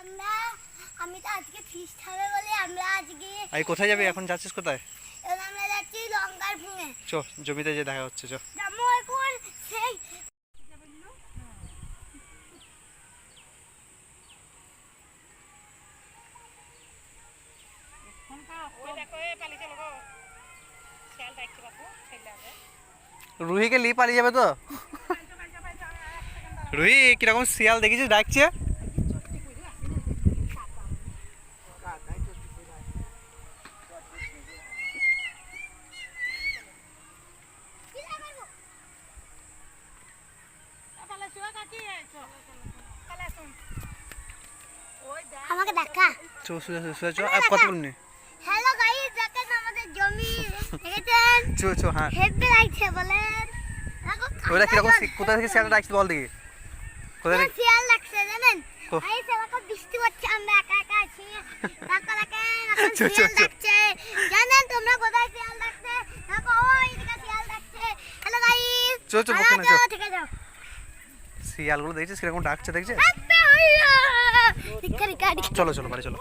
আমরা আমি তো আজকে ফিস্ট হবে বলে আমরা আজকে কোথায় যাবি? এখন যাচ্ছিস কোথায়? এখন আমরা যাচ্ছি লঙ্কার ভুঙে চ জমিতে যে দেখা হচ্ছে চ। যাব এখন সেই রুহিকে লি পালিয়ে যাবে তো? রুহি কীরকম শিয়াল দেখেছিস ডাকছে? আমাকে দেখা। চ চ আর কত বলনি। হ্যালো গাইস দেখেন আমাদের জমি। দেখেছেন? চ চ হ্যাঁ। হেভি লাগছে বলেন। কীরকম খাজা শি- কোথা থেকে বল দেখি। কোথা থেকে শিয়াল লাগছে জানেন? কো- এই বৃষ্টি হচ্ছে আমরা একা একা আছি। চো, চো, ডাকছে। জানেন তোমরা কোথায় শিয়াল ডাকছে? দেখো ওই দিকে শিয়াল ডাকছে। হ্যালো গাইস চো, চো, বকে না, চো। ঠিক আছে? শিয়ালগুলো দেখছিস? কীরকম ডাকছে দেখছিস? চলো চলো বাড়ি চলো।